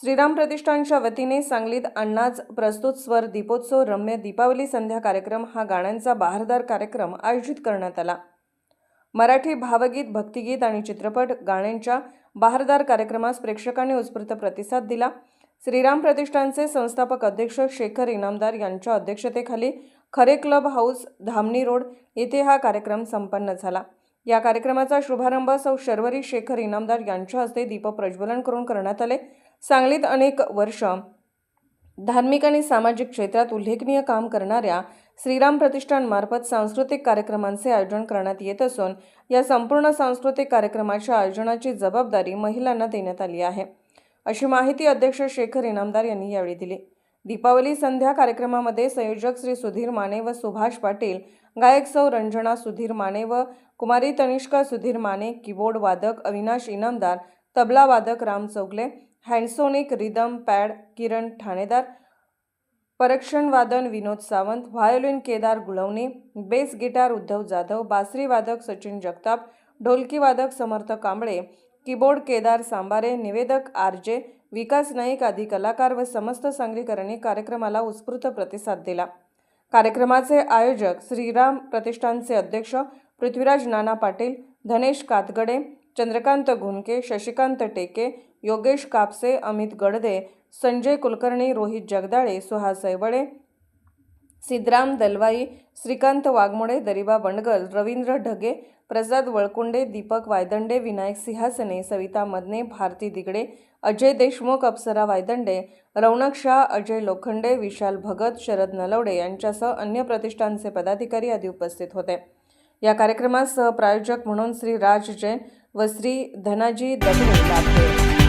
श्रीराम प्रतिष्ठानच्या वतीने सांगलीत अण्णाज प्रस्तुत स्वर दीपोत्सव रम्य दीपावली संध्या कार्यक्रम हा गाण्यांचा बहारदार कार्यक्रम आयोजित करण्यात आला. मराठी भावगीत भक्तिगीत आणि चित्रपट गाण्यांच्या बहारदार कार्यक्रमास प्रेक्षकांनी उत्स्फूर्त प्रतिसाद दिला. श्रीराम प्रतिष्ठानचे संस्थापक अध्यक्ष शेखर इनामदार यांच्या अध्यक्षतेखाली खरे क्लब हाऊस धामणी रोड येथे हा कार्यक्रम संपन्न झाला. या कार्यक्रमाचा शुभारंभ सौ शर्वरी शेखर इनामदार यांच्या हस्ते दीपप्रज्वलन करून करण्यात आले. सांगलीत अनेक वर्ष धार्मिक आणि सामाजिक क्षेत्रात उल्लेखनीय काम करणाऱ्या श्रीराम प्रतिष्ठानमार्फत सांस्कृतिक कार्यक्रमांचे आयोजन करण्यात येत असून या संपूर्ण सांस्कृतिक कार्यक्रमाच्या आयोजनाची जबाबदारी महिलांना देण्यात आली आहे. अशी माहिती अध्यक्ष शेखर इनामदार यांनी यावेळी दिली. दीपावली संध्या कार्यक्रमामध्ये संयोजक श्री सुधीर माने व सुभाष पाटील गायक सौ रंजना सुधीर माने व कुमारी तनिष्का सुधीर माने कीबोर्ड वादक अविनाश इनामदार तबला वादक Ram Chougale HandSonic rhythm pad Kiran Thanedar परक्षणवादन Vinod Sawant violin Kedar Gulvane bass guitar Uddhav Jadhav बासरी वादक सचिन जगताप ढोलकी वादक समर्थ कांबळे कीबोर्ड केदार सांबारे निवेदक आर जे विकास नाईक आदी कलाकार व समस्त सांगलीकरांनी कार्यक्रमाला उत्स्फूर्त प्रतिसाद दिला कार्यक्रमाचे आयोजक श्रीराम प्रतिष्ठानचे अध्यक्ष पृथ्वीराज नाना पाटील धनेश कातगडे चंद्रकांत घुनके शशिकांत टेके योगेश कापसे अमित गडदे संजय कुलकर्णी रोहित जगदाळे सुहास ऐवळे सिद्धराम दलवाई श्रीकांत वाघमोडे दरिबा बंडगल रवींद्र ढगे प्रसाद वळकुंडे दीपक वायदंडे विनायक सिंहासने सविता मदने भारती दिगडे अजय देशमुख अप्सरा वायदंडे रौनक शाह अजय लोखंडे विशाल भगत शरद नलवडे यांच्यासह अन्य प्रतिष्ठानचे पदाधिकारी आदी उपस्थित होते. या कार्यक्रमात सहप्रायोजक म्हणून श्री राज जैन व श्री धनाजी दगडे लाभले.